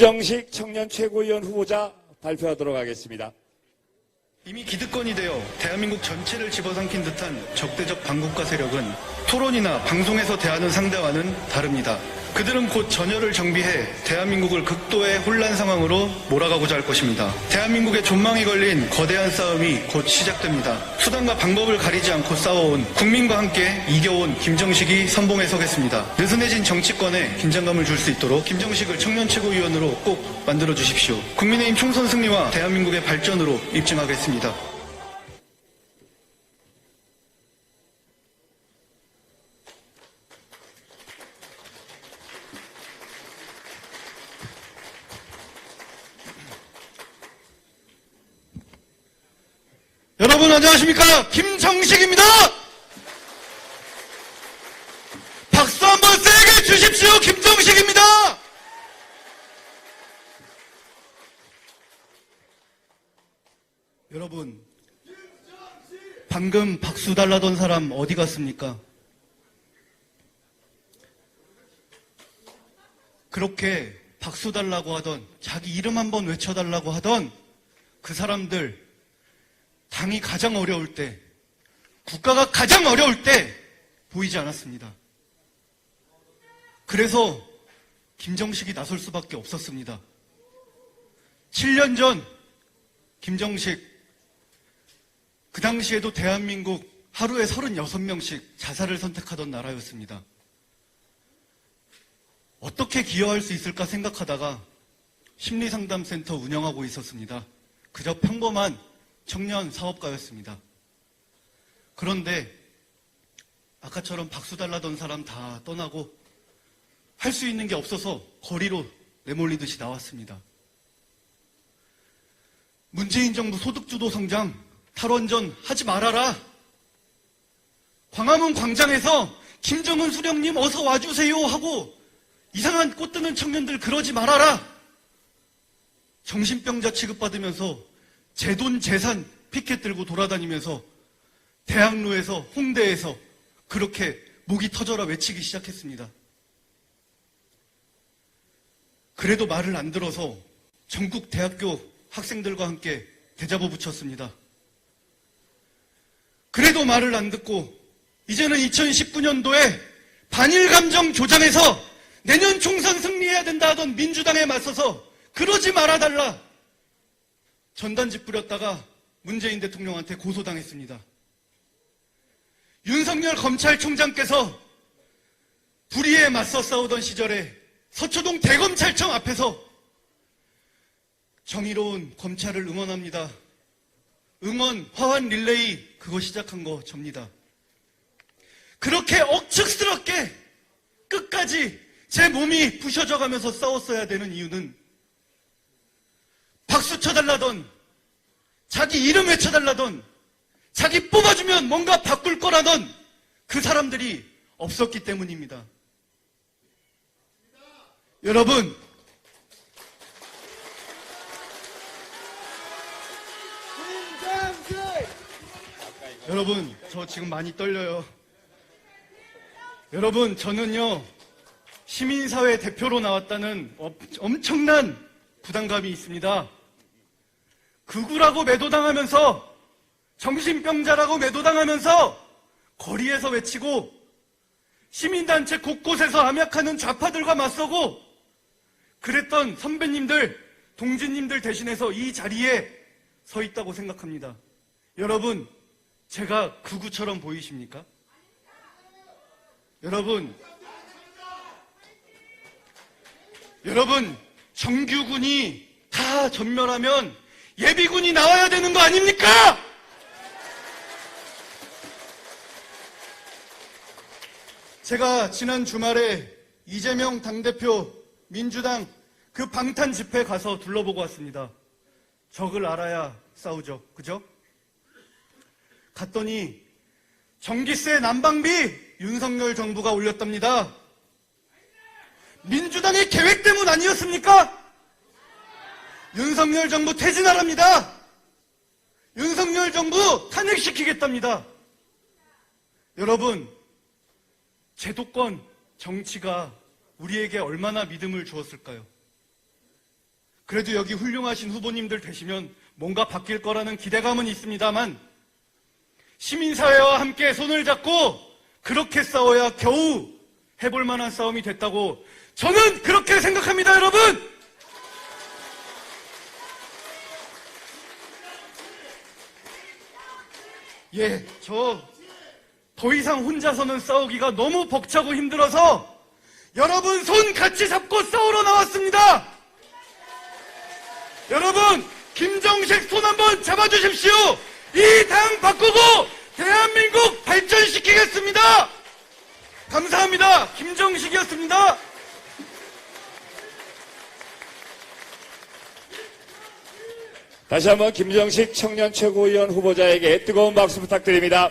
김정식 청년 최고위원 후보자 발표하도록 하겠습니다. 이미 기득권이 되어 대한민국 전체를 집어삼킨 듯한 적대적 반국가 세력은 토론이나 방송에서 대하는 상대와는 다릅니다. 그들은 곧 전열을 정비해 대한민국을 극도의 혼란 상황으로 몰아가고자 할 것입니다. 대한민국의 존망이 걸린 거대한 싸움이 곧 시작됩니다. 수단과 방법을 가리지 않고 싸워온 국민과 함께 이겨온 김정식이 선봉에 서겠습니다. 느슨해진 정치권에 긴장감을 줄 수 있도록 김정식을 청년 최고위원으로 꼭 만들어 주십시오. 국민의힘 총선 승리와 대한민국의 발전으로 입증하겠습니다. 여러분 안녕하십니까 김정식입니다. 박수 한번 세게 주십시오 김정식입니다. 여러분 방금 박수 달라던 사람 어디 갔습니까? 그렇게 박수 달라고 하던 자기 이름 한번 외쳐달라고 하던 그 사람들 당이 가장 어려울 때, 국가가 가장 어려울 때 보이지 않았습니다. 그래서 김정식이 나설 수밖에 없었습니다. 7년 전 김정식 그 당시에도 대한민국 하루에 36명씩 자살을 선택하던 나라였습니다. 어떻게 기여할 수 있을까 생각하다가 심리상담센터 운영하고 있었습니다. 그저 평범한 청년 사업가였습니다. 그런데 아까처럼 박수 달라던 사람 다 떠나고 할 수 있는 게 없어서 거리로 내몰리듯이 나왔습니다. 문재인 정부 소득주도 성장 탈원전 하지 말아라. 광화문 광장에서 김정은 수령님 어서 와주세요 하고 이상한 꽃 드는 청년들 그러지 말아라. 정신병자 취급받으면서 제 돈 재산 피켓 들고 돌아다니면서 대학로에서 홍대에서 그렇게 목이 터져라 외치기 시작했습니다. 그래도 말을 안 들어서 전국 대학교 학생들과 함께 대자보 붙였습니다. 그래도 말을 안 듣고 이제는 2019년도에 반일 감정 조장해서 내년 총선 승리해야 된다 하던 민주당에 맞서서 그러지 말아달라. 전단지 뿌렸다가 문재인 대통령한테 고소당했습니다. 윤석열 검찰총장께서 불의에 맞서 싸우던 시절에 서초동 대검찰청 앞에서 정의로운 검찰을 응원합니다. 응원 화환 릴레이 그거 시작한 거 접니다. 그렇게 억측스럽게 끝까지 제 몸이 부셔져 가면서 싸웠어야 되는 이유는 박수 쳐달라던 자기 이름 외쳐달라던 자기 뽑아주면 뭔가 바꿀 거라던 그 사람들이 없었기 때문입니다. 여러분, 여러분, 저 지금 많이 떨려요. 여러분, 저는요, 시민사회 대표로 나왔다는 어- 엄청난 부담감이 있습니다. 극우라고 매도당하면서, 정신병자라고 매도당하면서, 거리에서 외치고, 시민단체 곳곳에서 암약하는 좌파들과 맞서고, 그랬던 선배님들, 동지님들 대신해서 이 자리에 서 있다고 생각합니다. 여러분, 제가 극우처럼 보이십니까? 여러분, 여러분, 정규군이 다 전멸하면 예비군이 나와야 되는 거 아닙니까? 제가 지난 주말에 이재명 당대표 민주당 그 방탄 집회 가서 둘러보고 왔습니다. 적을 알아야 싸우죠. 그죠? 갔더니 전기세 난방비 윤석열 정부가 올렸답니다. 민주당의 계획 때문 아니었습니까? 윤석열 정부 퇴진하랍니다. 윤석열 정부 탄핵시키겠답니다. 여러분, 제도권 정치가 우리에게 얼마나 믿음을 주었을까요? 그래도 여기 훌륭하신 후보님들 되시면 뭔가 바뀔 거라는 기대감은 있습니다만 시민사회와 함께 손을 잡고 그렇게 싸워야 겨우 해볼 만한 싸움이 됐다고 저는 그렇게 생각합니다, 여러분! 예, 저 더 이상 혼자서는 싸우기가 너무 벅차고 힘들어서 여러분 손 같이 잡고 싸우러 나왔습니다. 여러분 김정식 손 한번 잡아주십시오. 이 당 바꾸고 대한민국 발전시키겠습니다. 감사합니다. 김정식이었습니다. 다시 한번 김정식 청년 최고위원 후보자에게 뜨거운 박수 부탁드립니다.